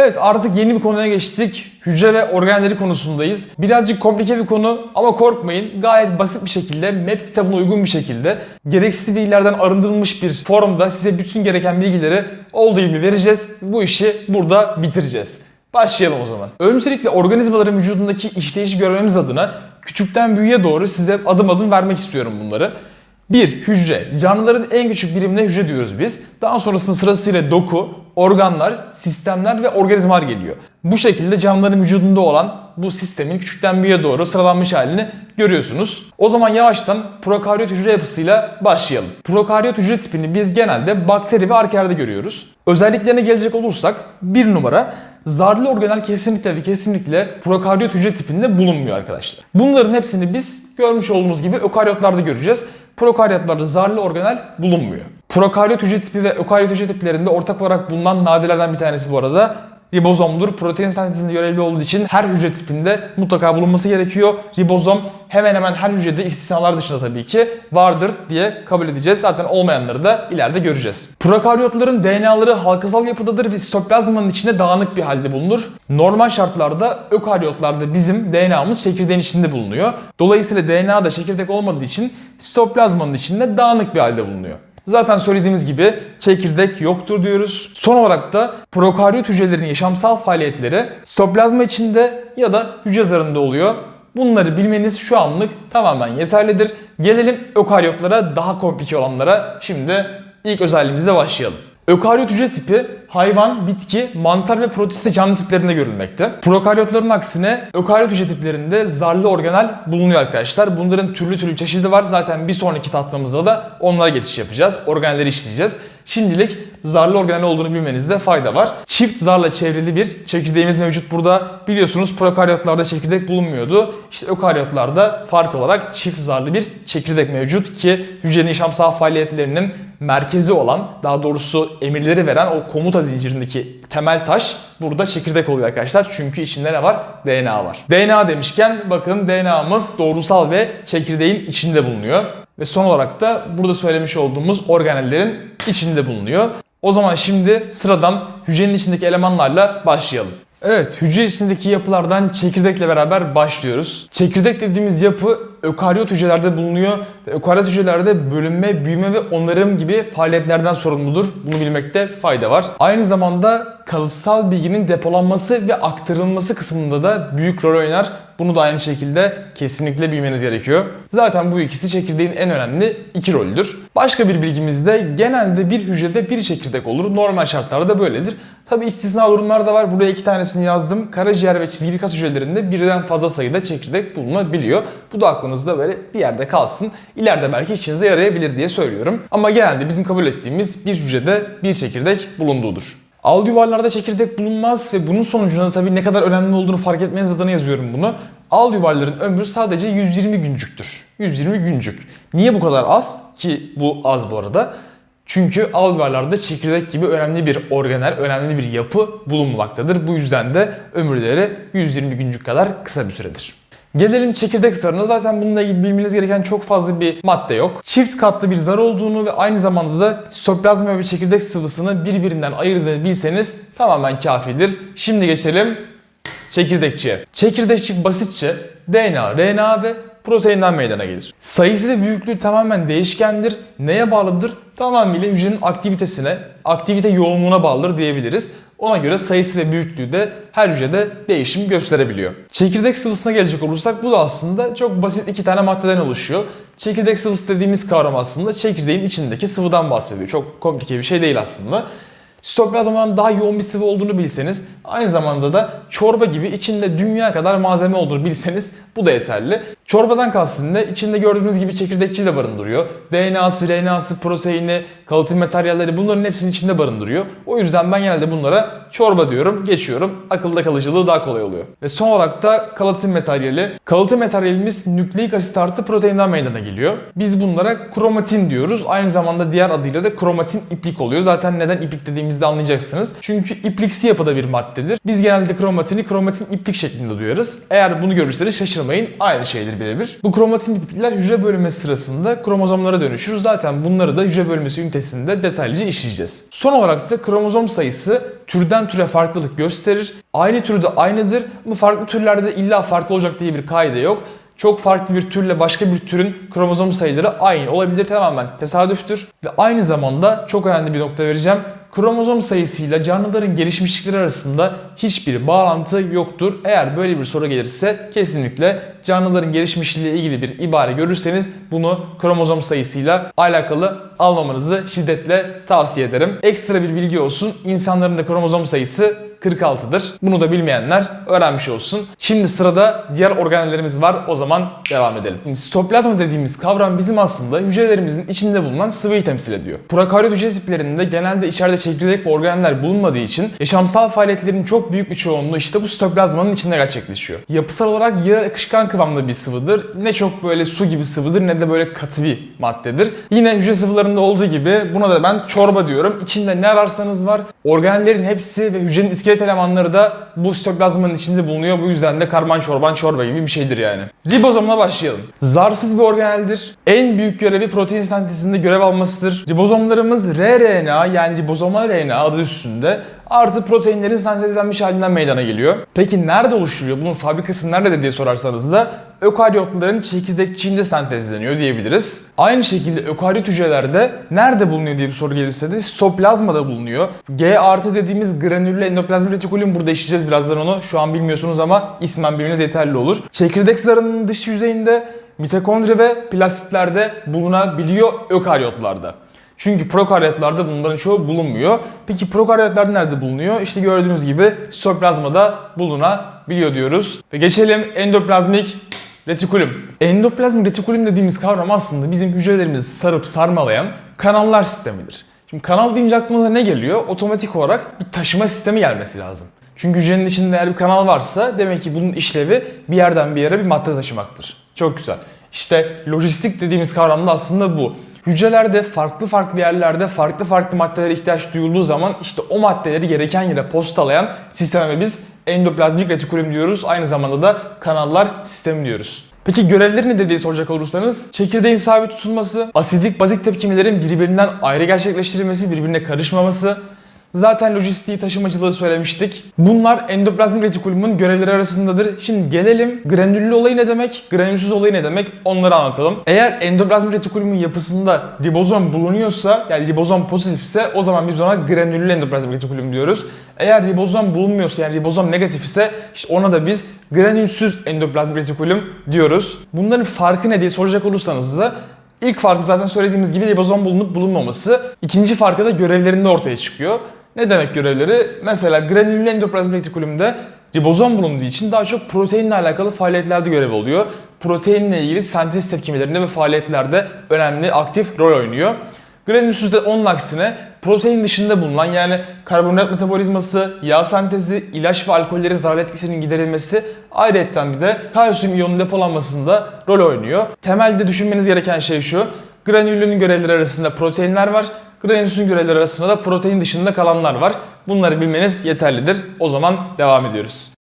Evet artık yeni bir konuya geçtik. Hücre ve organelleri konusundayız. Birazcık komplike bir konu ama korkmayın. Gayet basit bir şekilde, MEP kitabına uygun bir şekilde gereksiz bilgilerden arındırılmış bir forumda size bütün gereken bilgileri olduğu gibi vereceğiz. Bu işi burada bitireceğiz. Başlayalım o zaman. Öncelikle organizmaların vücudundaki işleyişi görmemiz adına küçükten büyüğe doğru size adım adım vermek istiyorum bunları. 1. Hücre. Canlıların en küçük birimine hücre diyoruz biz. Daha sonrasında sırasıyla doku, organlar, sistemler ve organizmalar geliyor. Bu şekilde canlıların vücudunda olan bu sistemin küçükten büyüğe doğru sıralanmış halini görüyorsunuz. O zaman yavaştan prokaryot hücre yapısıyla başlayalım. Prokaryot hücre tipini biz genelde bakteri ve arkelerde görüyoruz. Özelliklerine gelecek olursak bir numara zarlı organel kesinlikle ve kesinlikle prokaryot hücre tipinde bulunmuyor arkadaşlar. Bunların hepsini biz görmüş olduğumuz gibi ökaryotlarda göreceğiz. Prokaryotlarda zarlı organel bulunmuyor. Prokaryot hücre tipi ve ökaryot hücre tiplerinde ortak olarak bulunan nadirlerden bir tanesi bu arada ribozomdur. Protein sentezinde görevli olduğu için her hücre tipinde mutlaka bulunması gerekiyor. Ribozom hemen hemen her hücrede istisnalar dışında tabii ki vardır diye kabul edeceğiz. Zaten olmayanları da ileride göreceğiz. Prokaryotların DNA'ları halkasal yapıdadır ve sitoplazmanın içinde dağınık bir halde bulunur. Normal şartlarda ökaryotlarda bizim DNA'mız çekirdeğin içinde bulunuyor. Dolayısıyla DNA da çekirdek olmadığı için sitoplazmanın içinde dağınık bir halde bulunuyor. Zaten söylediğimiz gibi çekirdek yoktur diyoruz. Son olarak da prokaryot hücrelerin yaşamsal faaliyetleri sitoplazma içinde ya da hücre zarında oluyor. Bunları bilmeniz şu anlık tamamen yeterlidir. Gelelim ökaryotlara daha komplike olanlara. Şimdi ilk özelliğimizle başlayalım. Ökaryot hücre tipi hayvan, bitki, mantar ve protiste canlı tiplerinde görülmekte. Prokaryotların aksine ökaryot hücre tiplerinde zarlı organel bulunuyor arkadaşlar. Bunların türlü türlü çeşidi var. Zaten bir sonraki tatlımızda da onlara geçiş yapacağız. Organelleri işleyeceğiz. Şimdilik zarlı organel olduğunu bilmenizde fayda var. Çift zarla çevrili bir çekirdeğimiz mevcut burada. Biliyorsunuz prokaryotlarda çekirdek bulunmuyordu. İşte ökaryotlarda fark olarak çift zarlı bir çekirdek mevcut ki hücrenin yaşamsal faaliyetlerinin merkezi olan, daha doğrusu emirleri veren o komuta zincirindeki temel taş burada çekirdek oluyor arkadaşlar. Çünkü içinde ne var? DNA var. DNA demişken bakın DNA'mız doğrusal ve çekirdeğin içinde bulunuyor. Ve son olarak da burada söylemiş olduğumuz organellerin içinde bulunuyor. O zaman şimdi sıradan hücrenin içindeki elemanlarla başlayalım. Evet, hücre içindeki yapılardan çekirdekle beraber başlıyoruz. Çekirdek dediğimiz yapı ökaryot hücrelerde bulunuyor ökaryot hücrelerde bölünme, büyüme ve onarım gibi faaliyetlerden sorumludur. Bunu bilmekte fayda var. Aynı zamanda kalıtsal bilginin depolanması ve aktarılması kısmında da büyük rol oynar. Bunu da aynı şekilde kesinlikle bilmeniz gerekiyor. Zaten bu ikisi çekirdeğin en önemli iki rolüdür. Başka bir bilgimizde genelde bir hücrede bir çekirdek olur. Normal şartlarda da böyledir. Tabi istisna durumlar da var. Buraya iki tanesini yazdım. Karaciğer ve çizgili kas hücrelerinde birden fazla sayıda çekirdek bulunabiliyor. Bu da aklınızda böyle bir yerde kalsın. İleride belki işinize yarayabilir diye söylüyorum. Ama genelde bizim kabul ettiğimiz bir hücrede bir çekirdek bulunduğudur. Al yuvarlarda çekirdek bulunmaz ve bunun sonucunda tabii ne kadar önemli olduğunu fark etmeniz adına yazıyorum bunu. Al yuvarların ömrü sadece 120 güncüktür. 120 güncük. Niye bu kadar az? Ki bu az bu arada. Çünkü alveolarda çekirdek gibi önemli bir organel, önemli bir yapı bulunmamaktadır. Bu yüzden de ömürleri 120 güncük kadar kısa bir süredir. Gelelim çekirdek zarına. Zaten bununla ilgili bilmeniz gereken çok fazla bir madde yok. Çift katlı bir zar olduğunu ve aynı zamanda da sitoplazma ve çekirdek sıvısını birbirinden ayırt bilseniz tamamen kafidir. Şimdi geçelim çekirdekçiye. Çekirdekçik basitçe DNA, RNA ve proteinden meydana gelir. Sayısı ve büyüklüğü tamamen değişkendir. Neye bağlıdır? Tamamıyla hücrenin aktivitesine, aktivite yoğunluğuna bağlıdır diyebiliriz. Ona göre sayısı ve büyüklüğü de her hücrede değişim gösterebiliyor. Çekirdek sıvısına gelecek olursak bu da aslında çok basit iki tane maddeden oluşuyor. Çekirdek sıvısı dediğimiz kavram aslında çekirdeğin içindeki sıvıdan bahsediyor. Çok komplike bir şey değil aslında. Sitoplazmanın daha yoğun bir sıvı olduğunu bilseniz, aynı zamanda da çorba gibi içinde dünya kadar malzeme olduğunu bilseniz bu da yeterli. Çorbadan kastım ne? İçinde gördüğünüz gibi çekirdekçi de barındırıyor. DNA'sı, RNA'sı, proteini, kalıtım materyalleri bunların hepsinin içinde barındırıyor. O yüzden ben genelde bunlara çorba diyorum, geçiyorum. Akılda kalıcılığı daha kolay oluyor. Ve son olarak da kalıtım materyali. Kalıtım materyalimiz nükleik asit artı proteinden meydana geliyor. Biz bunlara kromatin diyoruz. Aynı zamanda diğer adıyla da kromatin iplik oluyor. Zaten neden iplik dediğimizde anlayacaksınız. Çünkü ipliksi yapıda bir madde maddedir. Biz genelde kromatini kromatin iplik şeklinde duyarız. Eğer bunu görürseniz şaşırmayın. Aynı şeydir birebir. Bu kromatin iplikler hücre bölünmesi sırasında kromozomlara dönüşür. Zaten bunları da hücre bölünmesi ünitesinde detaylıca işleyeceğiz. Son olarak da kromozom sayısı türden türe farklılık gösterir. Aynı türde aynıdır ama farklı türlerde illa farklı olacak diye bir kaide yok. Çok farklı bir türle başka bir türün kromozom sayıları aynı olabilir tamamen tesadüftür. Ve aynı zamanda çok önemli bir nokta vereceğim. Kromozom sayısıyla canlıların gelişmişlikleri arasında hiçbir bağlantı yoktur. Eğer böyle bir soru gelirse kesinlikle canlıların gelişmişliğiyle ilgili bir ibare görürseniz bunu kromozom sayısıyla alakalı almamanızı şiddetle tavsiye ederim. Ekstra bir bilgi olsun. İnsanların da kromozom sayısı 46'dır. Bunu da bilmeyenler öğrenmiş olsun. Şimdi sırada diğer organellerimiz var. O zaman devam edelim. Şimdi sitoplazma dediğimiz kavram bizim aslında hücrelerimizin içinde bulunan sıvıyı temsil ediyor. Prokaryot hücre tiplerinde genelde içeride çekirdek ve organeller bulunmadığı için yaşamsal faaliyetlerin çok büyük bir çoğunluğu işte bu sitoplazmanın içinde gerçekleşiyor. Yapısal olarak yağ akışkan kıvamda bir sıvıdır. Ne çok böyle su gibi sıvıdır ne de böyle katı bir maddedir. Yine hücre sıvılarında olduğu gibi buna da ben çorba diyorum. İçinde ne ararsanız var. Organellerin hepsi ve hücrenin iskelet elemanları da bu sitoplazmanın içinde bulunuyor. Bu yüzden de karman çorban çorba gibi bir şeydir yani. Ribozomla başlayalım. Zarsız bir organeldir. En büyük görevi protein sentezinde görev almasıdır. Ribozomlarımız rRNA yani ribozomal RNA adı üstünde artı proteinlerin sentezlenmiş halinden meydana geliyor. Peki nerede oluşturuyor? Bunun fabrikası nerede diye sorarsanız da ökaryotların çekirdekçiğinde sentezleniyor diyebiliriz. Aynı şekilde ökaryot hücrelerde nerede bulunuyor diye bir soru gelirse de sitoplazmada bulunuyor. G artı dediğimiz granüllü endoplazmik retikulum burada işleyeceğiz birazdan onu. Şu an bilmiyorsunuz ama ismen bilmeniz yeterli olur. Çekirdek zarının dış yüzeyinde mitokondri ve plastitlerde bulunabiliyor ökaryotlarda. Çünkü prokaryotlarda bunların çoğu bulunmuyor. Peki prokaryotlerde nerede bulunuyor? İşte gördüğünüz gibi sitoplazmada bulunabiliyor diyoruz. Ve geçelim endoplazmik retikulum. Endoplazmik retikulum dediğimiz kavram aslında bizim hücrelerimizi sarıp sarmalayan kanallar sistemidir. Şimdi kanal deyince aklımıza ne geliyor? Otomatik olarak bir taşıma sistemi gelmesi lazım. Çünkü hücrenin içinde eğer bir kanal varsa demek ki bunun işlevi bir yerden bir yere bir madde taşımaktır. Çok güzel. İşte lojistik dediğimiz kavram da aslında bu. Hücrelerde farklı farklı yerlerde farklı farklı maddelere ihtiyaç duyulduğu zaman işte o maddeleri gereken yere postalayan sisteme biz endoplazmik retikulum diyoruz. Aynı zamanda da kanallar sistemi diyoruz. Peki görevleri nedir diye soracak olursanız çekirdeğin sabit tutulması, asidik bazik tepkimelerin birbirinden ayrı gerçekleştirilmesi, birbirine karışmaması, Zaten lojistiği taşımacılığı söylemiştik. Bunlar endoplazmik retikulumun görevleri arasındadır. Şimdi gelelim granüllü olayı ne demek, granülsüz olayı ne demek onları anlatalım. Eğer endoplazmik retikulumun yapısında ribozom bulunuyorsa yani ribozom pozitifse o zaman biz ona granüllü endoplazmik retikulum diyoruz. Eğer ribozom bulunmuyorsa yani ribozom negatif ise işte ona da biz granülsüz endoplazmik retikulum diyoruz. Bunların farkı ne diye soracak olursanız da İlk farkı zaten söylediğimiz gibi ribozom bulunup bulunmaması. İkinci farkı da görevlerinde ortaya çıkıyor. Ne demek görevleri? Mesela granüllü endoplazmik retikulumda ribozom bulunduğu için daha çok proteinle alakalı faaliyetlerde görev oluyor. Proteinle ilgili sentez tepkimelerinde ve faaliyetlerde önemli aktif rol oynuyor. Granülsüzde onun aksine protein dışında bulunan yani karbonhidrat metabolizması, yağ sentezi, ilaç ve alkollerin zarar etkisinin giderilmesi ayrıca bir de kalsiyum iyonun depolanmasında rol oynuyor. Temelde düşünmeniz gereken şey şu. Granüllünün görevleri arasında proteinler var. Granülsün görevleri arasında da protein dışında kalanlar var. Bunları bilmeniz yeterlidir. O zaman devam ediyoruz.